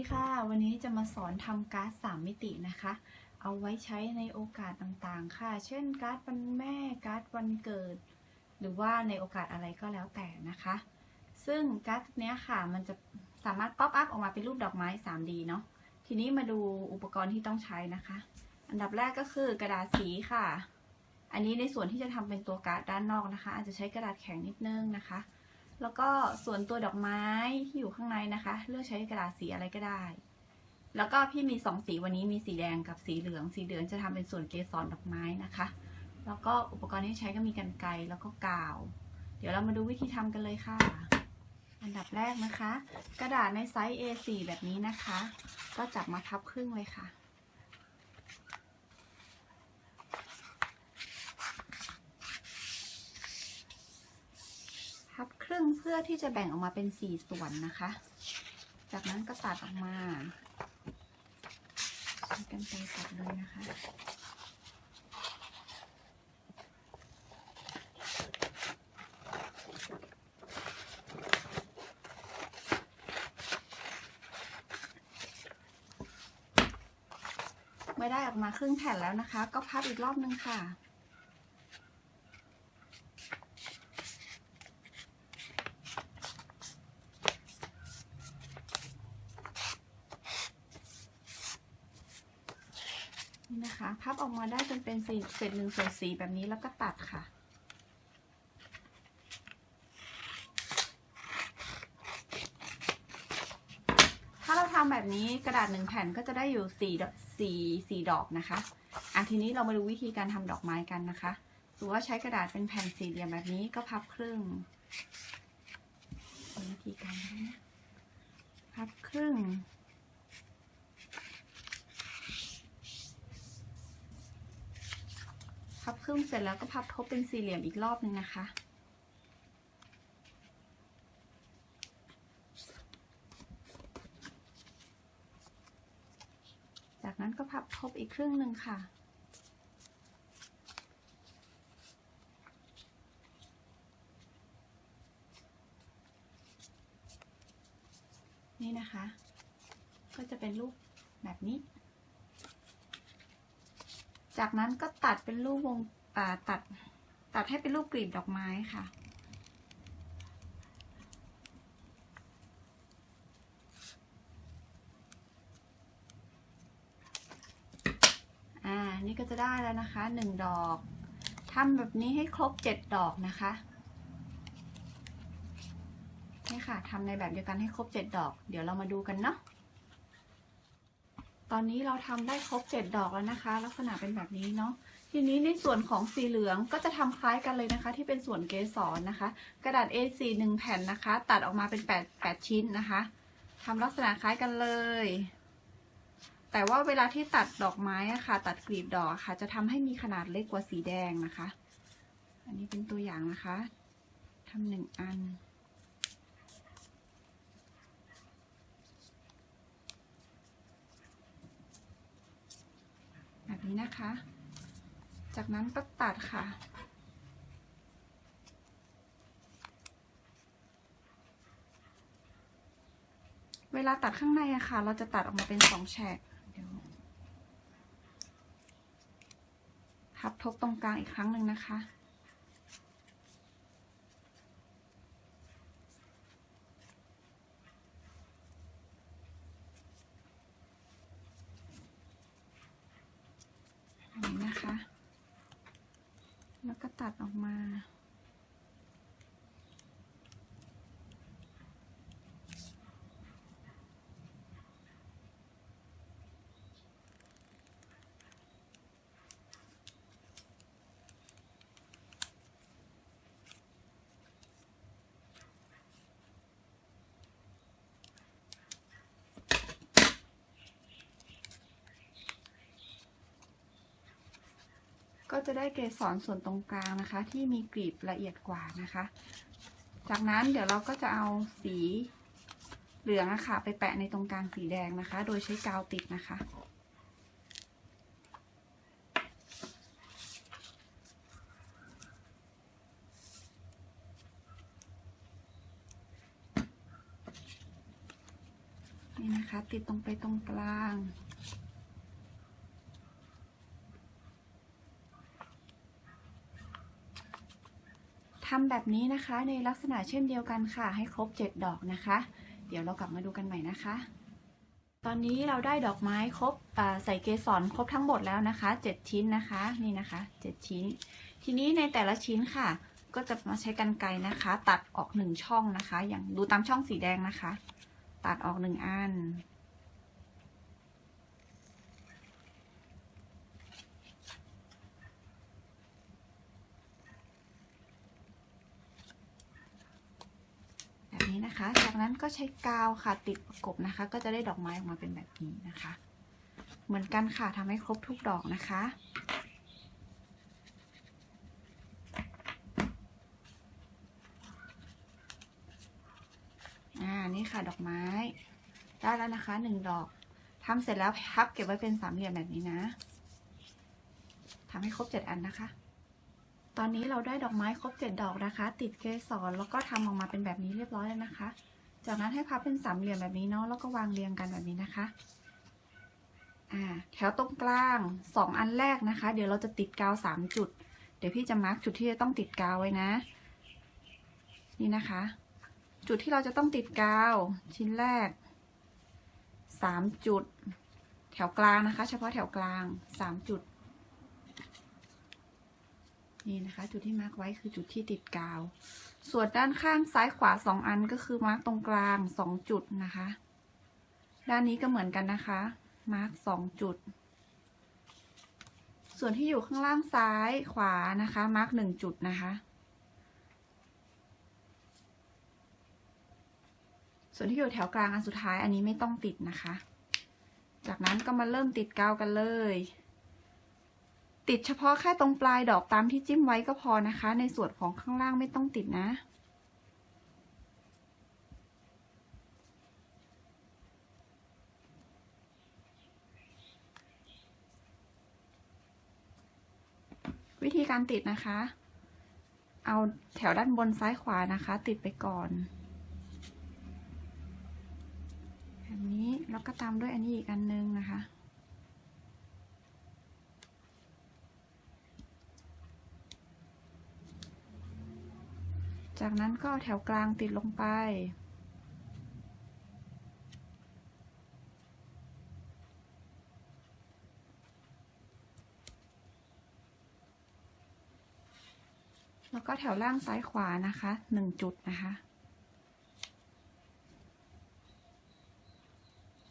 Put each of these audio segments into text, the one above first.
ดีค่ะ วันนี้จะมาสอนทำการ์ดสามมิตินะคะ เอาไว้ใช้ในโอกาสต่างๆ ค่ะ เช่นการ์ดวันแม่ การ์ดวันเกิด หรือว่าในโอกาสอะไรก็แล้วแต่นะคะ ซึ่งการ์ดเนี้ยค่ะ มันจะสามารถป๊อปอัพออกมาเป็นรูปดอกไม้ 3D เนาะ ทีนี้มาดูอุปกรณ์ที่ต้องใช้นะคะ อันดับแรกก็คือกระดาษสีค่ะ อันนี้ในส่วนที่จะทำเป็นตัวการ์ดด้านนอกนะคะ อาจจะใช้กระดาษแข็งนิดนึงนะคะ แล้วก็ส่วนตัวดอกไม้ที่อยู่ข้างในนะคะ เลือกใช้กระดาษสีอะไรก็ได้ แล้วก็พี่มีสองสีวันนี้มีสีแดงกับสีเหลือง สีเหลืองจะทำเป็นส่วนเกสรดอกไม้นะคะ แล้วก็อุปกรณ์ที่ใช้ก็มีกันไกรแล้วก็กาว เดี๋ยวเรามาดูวิธีทำกันเลยค่ะ อันดับแรกนะคะ กระดาษในไซส์ A4 แบบนี้นะคะ ก็จับมาทับครึ่งเลยค่ะ พับครึ่งเพื่อที่จะแบ่งออกมาเป็นสี่ส่วนนะคะ จากนั้นก็ตัดออกมาใช้กันไกตัดเลยนะคะเมื่อได้ออกมาครึ่งแผ่นแล้วนะคะ ก็พับอีกรอบนึงค่ะ นี่นะคะ พับออกมาได้จนเป็นเศษหนึ่งส่วนสีแบบนี้แล้วก็ตัดค่ะ ถ้าเราทำแบบนี้กระดาษหนึ่งแผ่นก็จะได้อยู่สี่สี่สี่ดอกนะคะอะทีนี้เรามาดูวิธีการทำดอกไม้กันนะคะหรือว่าใช้กระดาษเป็นแผ่นสี่เหลี่ยมแบบนี้ก็พับครึ่งวิธีการนะพับครึ่ง พับครึ่งเสร็จแล้วก็พับทบเป็นสี่เหลี่ยมอีกรอบนึงนะคะ จากนั้นก็พับทบอีกครึ่งหนึ่งค่ะนี่นะคะ ก็จะเป็นรูปแบบนี้ จากนั้นก็ตัดเป็นรูปวงตัดตัดให้เป็นรูปกลีบดอกไม้ค่ะ อ่า นี่ก็จะได้แล้วนะคะหนึ่งดอกทำแบบนี้ให้ครบเจ็ดดอกนะคะ นี่ค่ะทำในแบบเดียวกันให้ครบเจ็ดดอก เดี๋ยวเรามาดูกันเนาะ ตอนนี้เราทำได้ครบเจ็ดดอกแล้วนะคะ ลักษณะเป็นแบบนี้เนาะทีนี้ในส่วนของสีเหลืองก็จะทำคล้ายกันเลยนะคะ ที่เป็นส่วนเกสรนะคะ กระดาษ A4 หนึ่งแผ่นนะคะ ตัดออกมาเป็นแปดแปดชิ้นนะคะทำลักษณะคล้ายกันเลย แต่ว่าเวลาที่ตัดดอกไม้อะค่ะ ตัดกลีบดอกะค่ะ จะทำให้มีขนาดเล็กกว่าสีแดงนะคะ อันนี้เป็นตัวอย่างนะคะทำหนึ่งอัน แบบนี้นะคะ จากนั้นก็ตัดค่ะ เวลาตัดข้างในอะค่ะ เราจะตัดออกมาเป็นสองแฉกพับทบตรงกลางอีกครั้งหนึ่งนะคะ อันนี้นะคะ แล้ว ก็ตัดออกมา ก็จะได้เกสรส่วนตรงกลางนะคะ ที่มีกลีบละเอียดกว่านะคะ จากนั้นเดี๋ยวเราก็จะเอาสีเหลืองอะค่ะ ไปแปะในตรงกลางสีแดงนะคะ โดยใช้กาวติดนะคะ นี่นะคะ ติดตรงไปตรงกลาง แบบนี้นะคะ ในลักษณะเช่นเดียวกันค่ะ ให้ครบ 7 ดอกนะคะ เดี๋ยวเรากลับมาดูกันใหม่นะคะ ตอนนี้เราได้ดอกไม้ครบใส่เกสรครบทั้งหมดแล้วนะคะ 7 ชิ้นนะคะนี่นะคะ 7 ชิ้น ทีนี้ในแต่ละชิ้นค่ะ ก็จะมาใช้กันไกรนะคะ ตัดออกหนึ่งช่องนะคะ อย่างดูตามช่องสีแดงนะคะ ตัดออกหนึ่งอัน แบบนี้นะคะ จากนั้นก็ใช้กาวค่ะติดประกบนะคะ ก็จะได้ดอกไม้ออกมาเป็นแบบนี้นะคะ เหมือนกันค่ะทำให้ครบทุกดอกนะคะอ่านี่ค่ะดอกไม้ ได้แล้วนะคะหนึ่งดอกทำเสร็จแล้วพับเก็บไว้เป็นสามเหลี่ยมแบบนี้นะทำให้ครบเจ็ดอันนะคะ ตอนนี้เราได้ดอกไม้ครบเจ็ดดอกนะคะ ติดเกสรแล้วก็ทำออกมาเป็นแบบนี้เรียบร้อยแล้วนะคะ จากนั้นให้พับเป็นสามเหลี่ยมแบบนี้เนาะแล้วก็วางเรียงกันแบบนี้นะคะอ่าแถวตรงกลางสองอันแรกนะคะ เดี๋ยวเราจะติดกาวสามจุด เดี๋ยวพี่จะมาร์กจุดที่จะต้องติดกาวไว้นะ นี่นะคะ จุดที่เราจะต้องติดกาวชิ้นแรกสามจุด แถวกลางนะคะ เฉพาะแถวกลางสามจุด นี่นะคะ จุดที่มาร์กไว้คือจุดที่ติดกาว ส่วนด้านข้างซ้ายขวาสองอันก็คือมาร์กตรงกลางสองจุดนะคะ ด้านนี้ก็เหมือนกันนะคะ มาร์กสองจุด ส่วนที่อยู่ข้างล่างซ้ายขวานะคะ มาร์กหนึ่งจุดนะคะ ส่วนที่อยู่แถวกลางอันสุดท้ายอันนี้ไม่ต้องติดนะคะ จากนั้นก็มาเริ่มติดกาวกันเลย ติดเฉพาะแค่ตรงปลายดอกตามที่จิ้มไว้ก็พอนะคะ ในส่วนของข้างล่างไม่ต้องติดนะ วิธีการติดนะคะ เอาแถวด้านบนซ้ายขวานะคะ ติดไปก่อนแบบนี้แล้วก็ตามด้วยอันนี้อีกอันนึงนะคะ จากนั้นก็แถวกลางติดลงไป แล้วก็แถวล่างซ้ายขวานะคะหนึ่งจุดนะคะ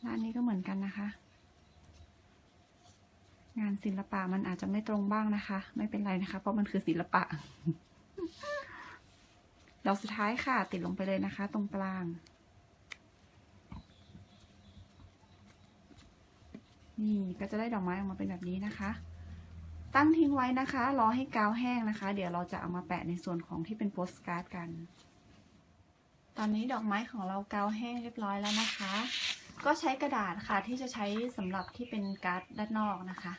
ด้านนี้ก็เหมือนกันนะคะ งานศิลปะมันอาจจะไม่ตรงบ้างนะคะ ไม่เป็นไรนะคะ เพราะมันคือศิลปะ ดอกสุดท้ายค่ะ ติดลงไปเลยนะคะ ตรงกลาง นี่ก็จะได้ดอกไม้ออกมาเป็นแบบนี้นะคะ ตั้งทิ้งไว้นะคะ รอให้กาวแห้งนะคะ เดี๋ยวเราจะเอามาแปะในส่วนของที่เป็นโปสการ์ดกัน ตอนนี้ดอกไม้ของเรากาวแห้งเรียบร้อยแล้วนะคะ ก็ใช้กระดาษค่ะที่จะใช้สำหรับที่เป็นการ์ดด้านนอกนะคะ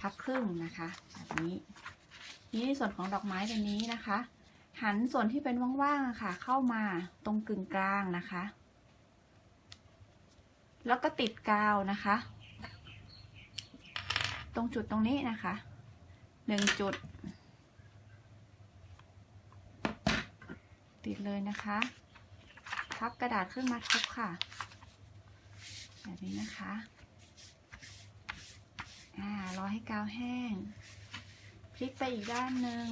พับครึ่งนะคะแบบนี้นี่ในส่วนของดอกไม้ตัวนี้นะคะ หันส่วนที่เป็นว่างๆค่ะ เข้ามาตรงกึ่งกลางนะคะ แล้วก็ติดกาวนะคะ ตรงจุดตรงนี้นะคะหนึ่งจุด ติดเลยนะคะพับกระดาษขึ้นมาทุบค่ะ แบบนี้นะคะอ่ารอให้กาวแห้ง พลิกไปอีกด้านหนึ่ง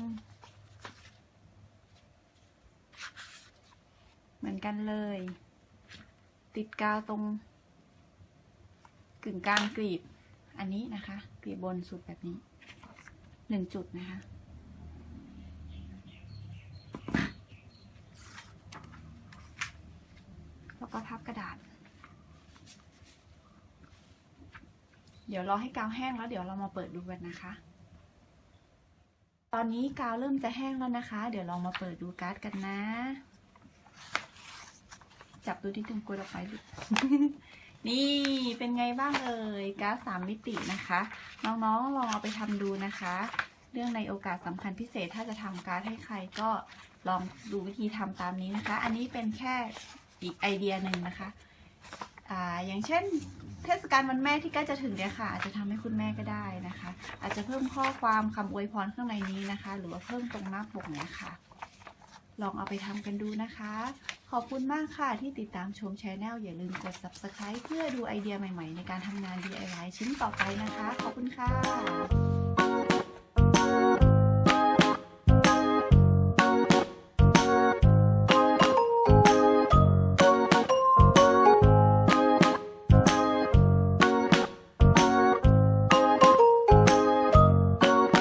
เหมือน กันเลย ติดกาวตรง กึ่งกลางกรีบ อันนี้นะคะกรีบบนสุดแบบนี้หนึ่งจุดนะคะแล้วก็พับกระดาษ เดี๋ยวรอให้กาวแห้งแล้วเดี๋ยวเรามาเปิดดูกันนะคะ ตอนนี้กาวเริ่มจะแห้งแล้วนะคะ เดี๋ยวลองมาเปิดดูการ์ดกันนะ จับดูที่ตรงกลวยดอกไม้ดูนี่เป็นไงบ้างเอ่ยการสามมิตินะคะ น้องๆลองเอาไปทำดูนะคะ เรื่องในโอกาสสำคัญพิเศษถ้าจะทำการให้ใครก็ลองดูวิธีทำตามนี้นะคะ อันนี้เป็นแค่อีกไอเดียหนึ่งนะคะอ่าอย่างเช่น เทศกาลวันแม่ที่ใกล้จะถึงเนี่ยค่ะ อาจจะทำให้คุณแม่ก็ได้นะคะ อาจจะเพิ่มข้อความคำอวยพรข้างในนี้นะคะ หรือว่าเพิ่มตรงหน้าปกเนี่ยค่ะ ลองเอาไปทำกันดูนะคะ ขอบคุณมากค่ะที่ติดตามชมช anel อย่าลืมกด subscribe เพื่อดูไอเดียใหม่ๆ ในการทำงาน DIY ชิ้นต่อไปนะคะ ขอบคุณค่ะ